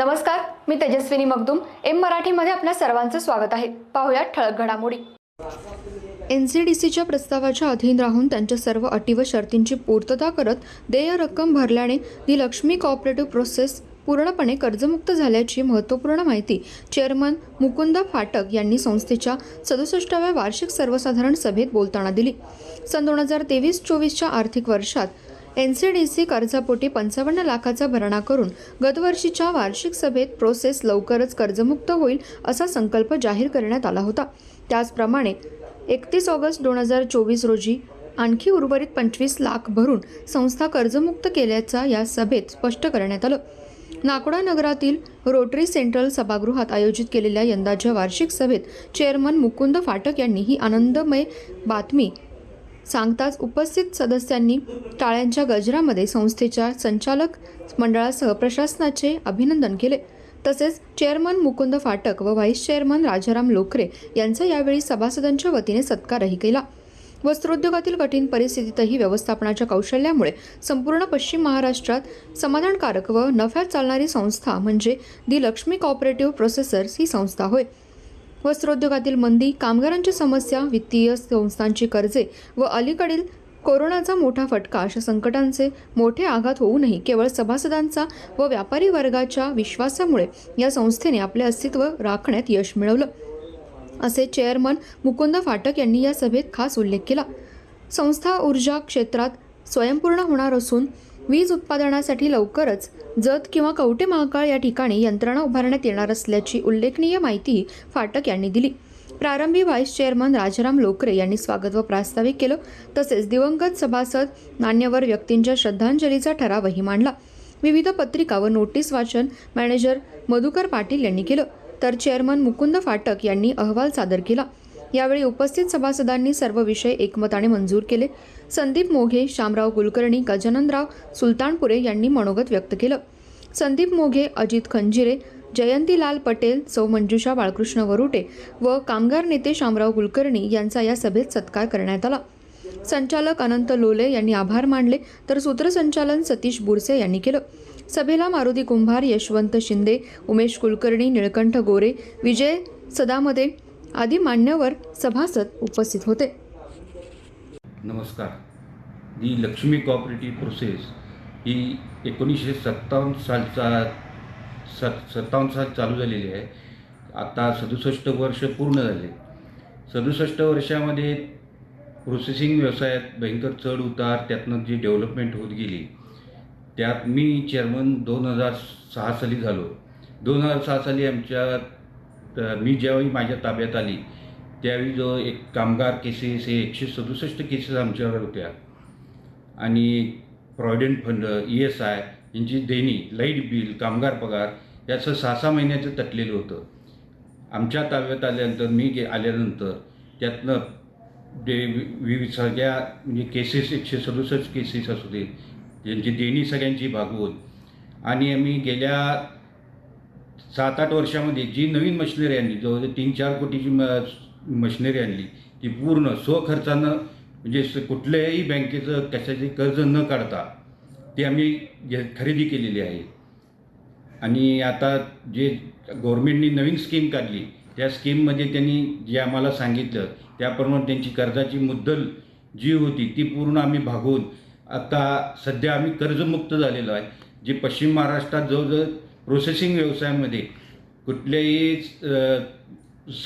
नमस्कार मी तेजस्विनी मगदुम. एम मराठीमध्ये आपल्या सर्वांचं स्वागत आहे. पाहुयात ठळक घडामोडी. एन सी डी सीच्या प्रस्तावाच्या अधीन राहून त्यांच्या सर्व अटी व शर्तींची पूर्तता करत देय रक्कम भरल्याने दी लक्ष्मी कॉपरेटिव्ह प्रोसेस पूर्णपणे कर्जमुक्त झाल्याची महत्त्वपूर्ण माहिती चेअरमन मुकुंद फाटक यांनी संस्थेच्या सदुसष्टाव्या वार्षिक सर्वसाधारण सभेत बोलताना दिली. सन दोन हजार तेवीस चोवीसच्या आर्थिक वर्षात एन सी डी सी कर्जापोटी पंचावन्न लाखाचा भरणा करून गतवर्षीच्या वार्षिक सभेत प्रोसेस लवकरच कर्जमुक्त होईल असा संकल्प जाहीर करण्यात आला होता. त्याचप्रमाणे एकतीस ऑगस्ट दोन हजार चोवीस रोजी आणखी उर्वरित पंचवीस लाख भरून संस्था कर्जमुक्त केल्याचा या सभेत स्पष्ट करण्यात आलं. नाकोडा नगरातील रोटरी सेंट्रल सभागृहात आयोजित केलेल्या यंदाच्या वार्षिक सभेत चेअरमन मुकुंद फाटक यांनी ही आनंदमय बातमी सांगताच उपस्थित सदस्यांनी टाळ्यांच्या गजरामध्ये संस्थेच्या संचालक मंडळासह प्रशासनाचे अभिनंदन केले. तसेच चेअरमन मुकुंद फाटक व व्हाईस चेअरमन राजाराम लोकरे यांचा यावेळी सभासदांच्या वतीने सत्कारही केला. वस्त्रोद्योगातील कठीण परिस्थितीतही व्यवस्थापनाच्या कौशल्यामुळे संपूर्ण पश्चिम महाराष्ट्रात समाधानकारक व नफ्यात चालणारी संस्था म्हणजे दी लक्ष्मी कॉपरेटिव्ह प्रोसेसर्स ही संस्था होय. वस्त्रोद्योगातील मंदी कामगारांची समस्या वित्तीय संस्थांची कर्जे व अलीकडील कोरोनाचा मोठा फटका अशा संकटांचे मोठे आघात होऊनही केवळ सभासदांचा व व्यापारी वर्गाच्या विश्वासामुळे या संस्थेने आपले अस्तित्व राखण्यात यश मिळवलं असे चेअरमन मुकुंद फाटक यांनी या सभेत खास उल्लेख केला. संस्था ऊर्जा क्षेत्रात स्वयंपूर्ण होणार असून वीज उत्पादनासाठी लवकरच जत किंवा कवटे महाकाळ या ठिकाणी यंत्रणा उभारण्यात येणार असल्याची उल्लेखनीय माहिती फाटक यांनी दिली. प्रारंभी व्हाईस चेअरमन राजाराम लोकरे यांनी स्वागत व प्रास्ताविक केलं. तसेच दिवंगत सभासद मान्यवर व्यक्तींच्या श्रद्धांजलीचा ठरावही मांडला. विविध पत्रिका व नोटीस वाचन मॅनेजर मधुकर पाटील यांनी केलं. तर चेअरमन मुकुंद फाटक यांनी अहवाल सादर केला. यावेळी उपस्थित सभासदांनी सर्व विषय एकमताने मंजूर केले. संदीप मोघे शामराव कुलकर्णी गजाननराव सुलतानपुरे यांनी मनोगत व्यक्त केलं. संदीप मोघे अजित खंजिरे जयंतीलाल पटेल सौ मंजुषा बाळकृष्ण वरुटे व कामगार नेते शामराव कुलकर्णी यांचा या सभेत सत्कार करण्यात आला. संचालक अनंत लोले यांनी आभार मानले तर सूत्रसंचालन सतीश बुरसे यांनी केलं. सभेला मारुती कुंभार यशवंत शिंदे उमेश कुलकर्णी निळकंठ गोरे विजय सदामदे आदी मान्यवर सभासद उपस्थित होते. नमस्कार. दी लक्ष्मी कॉपरेटिव्ह प्रोसेस ही एकोणीसशे सत्तावन्न सालचा स सत्तावन्न साल चालू झालेली आहे. आता सदुसष्ट वर्ष पूर्ण झाले. सदुसष्ट वर्षामध्ये प्रोसेसिंग व्यवसायात भयंकर चढ उतार त्यातनं जी डेव्हलपमेंट होत गेली त्यात मी चेअरमन दोन हजार सहा साली झालो. दोन हजार सहा साली आमच्या तर मी ज्यावेळी माझ्या ताब्यात आली त्यावेळी जो एक कामगार केसेस हे एकशे सदुसष्ट केसेस आमच्यावर होत्या. आणि provident fund E S I यांची देणी लाइट बिल कामगार पगार याचं सहा सहा महिन्याचं तटलेलं होतं. आमच्या ताब्यात आल्यानंतर मी गे आल्यानंतर त्यातनं जे वि- विविध सगळ्या म्हणजे केसेस एकशे सदुसष्ट केसेस असू दे त्यांची देणी सगळ्यांची भागवत आणि आम्ही गेल्या सात आठ वर्षामध्ये जी नवीन मशिनरी आणली जवळजवळ तीन चार कोटीची म मशिनरी आणली ती पूर्ण स्वखर्चानं म्हणजे स- कुठल्याही बँकेचं कशाचे कर्ज न काढता ती आम्ही घे खरेदी केलेली आहे. आणि आता जे गव्हर्मेंटनी नवीन स्कीम काढली त्या स्कीममध्ये त्यांनी जे आम्हाला सांगितलं त्याप्रमाणे त्यांची कर्जाची मुद्दल जी होती ती पूर्ण आम्ही भागवून आता सध्या आम्ही कर्जमुक्त झालेलो आहे. जे पश्चिम महाराष्ट्रात जवळजवळ प्रोसेसिंग व्यवसायामध्ये कुठल्याही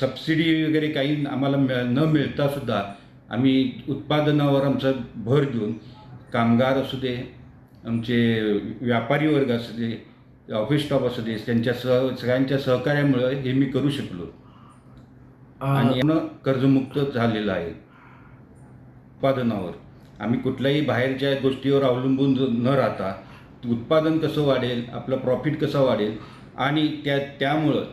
सबसिडी वगैरे काही आम्हाला मिळ न मिळतासुद्धा आम्ही उत्पादनावर आमचा भर देऊन कामगार असू दे आमचे व्यापारी वर्ग असू दे ऑफिस स्टाफ असू दे त्यांच्या सह सगळ्यांच्या सहकार्यामुळे हे मी करू शकलो. आणि कर्जमुक्त झालेलं आहे. उत्पादनावर. आम्ही कुठल्याही बाहेरच्या गोष्टीवर अवलंबून न राहता उत्पादन कसं वाढेल आपलं प्रॉफिट कसं वाढेल आणि त्या त्यामुळं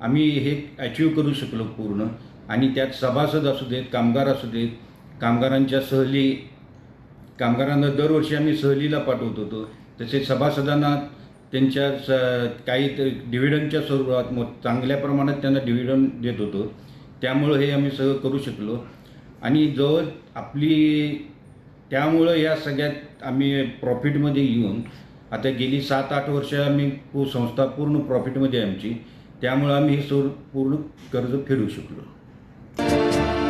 आम्ही हे अचीव करू शकलो पूर्ण आणि त्यात सभासद असू देत कामगार असू देत कामगारांच्या सहली कामगारांना दरवर्षी आम्ही सहलीला पाठवत होतो. तसेच सभासदांना त्यांच्या स काही डिव्हिडंडच्या स्वरूपात मो चांगल्या प्रमाणात त्यांना डिव्हिडंड देत होतो. त्यामुळं हे आम्ही सगळं करू शकलो. आणि जवळ आपली त्यामुळं या सगळ्यात आम्ही प्रॉफिटमध्ये येऊन आता गेली सात आठ वर्ष आम्ही संस्था पूर्ण प्रॉफिटमध्ये आमची. त्यामुळं आम्ही हे सोड पूर्ण कर्ज फेडू शकलो.